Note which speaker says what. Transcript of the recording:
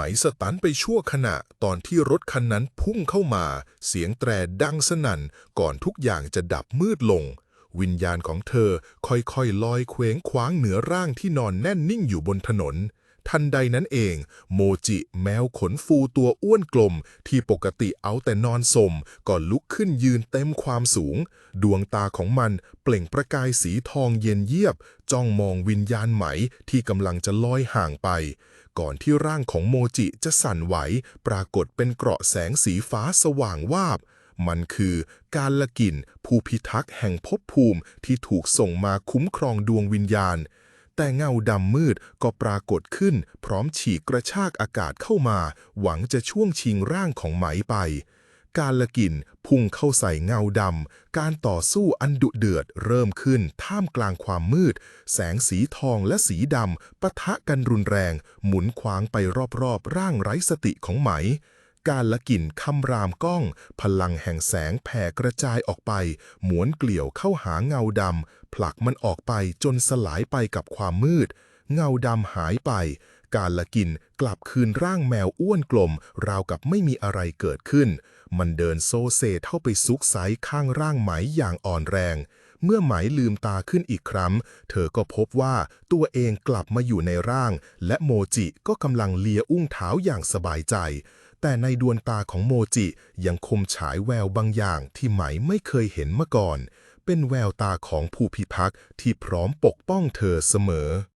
Speaker 1: ไหมสตันไปชั่วขณะตอนที่รถคันนั้นพุ่งเข้ามา เสียงแตรดังสนั่นก่อนทุกอย่างจะดับมืดลง วิญญาณของเธอค่อยๆลอยเคว้งคว้างเหนือร่างที่นอนแน่นนิ่งอยู่บนถนน ทันใดนั้นเอง โมจิแมวขนฟูตัวอ้วนกลม ที่ปกติเอาแต่นอนสมก็ลุกขึ้นยืนเต็มความสูง ดวงตาของมันเปล่งประกายสีทองเย็นเยียบ จ้องมองวิญญาณไหมที่กำลังจะลอยห่างไป ก่อนที่ร่างของโมจิจะสั่นไหว ปรากฏเป็นเกราะแสงสีฟ้าสว่างวาบมันคือการละกินผู้พิทักษ์แห่งภพภูมิที่ถูกส่งมาคุ้มครองดวงวิญญาณ แต่เงาดำมืดก็ปรากฏขึ้น พร้อมฉีกกระชากอากาศเข้ามา หวังจะช่วงชิงร่างของไหมไป การละกินพุ่งเข้าใส่เงาดำ การต่อสู้อันดุเดือดเริ่มขึ้นท่ามกลางความมืด แสงสีทองและสีดำปะทะกันรุนแรง หมุนขวางไปรอบๆ ร่างไร้สติของไหม การละกินคำรามก้อง พลังแห่งแสงแผ่กระจายออกไป หมวนเกลี่ยวเข้าหาเงาดำผลักมันออกไปจนสลายไปกับความมืด เงาดำหายไป การละกินกลับคืนร่างแมวอ้วนกลม ราวกับไม่มีอะไรเกิดขึ้น มันเดินโซเซเข้าไปซุกไซข้างร่างไหมอย่างอ่อนแรงเมื่อไหมลืมตาขึ้นอีกครั้ง เธอก็พบว่าตัวเองกลับมาอยู่ในร่าง และโมจิก็กำลังเลียอุ้งเท้าอย่างสบายใจ แต่ในดวงตาของโมจิยังคมฉายแววบางอย่างที่ไหมไม่เคยเห็นมาก่อน เป็นแววตาของผู้พิพักษ์ที่พร้อมปกป้องเธอเสมอ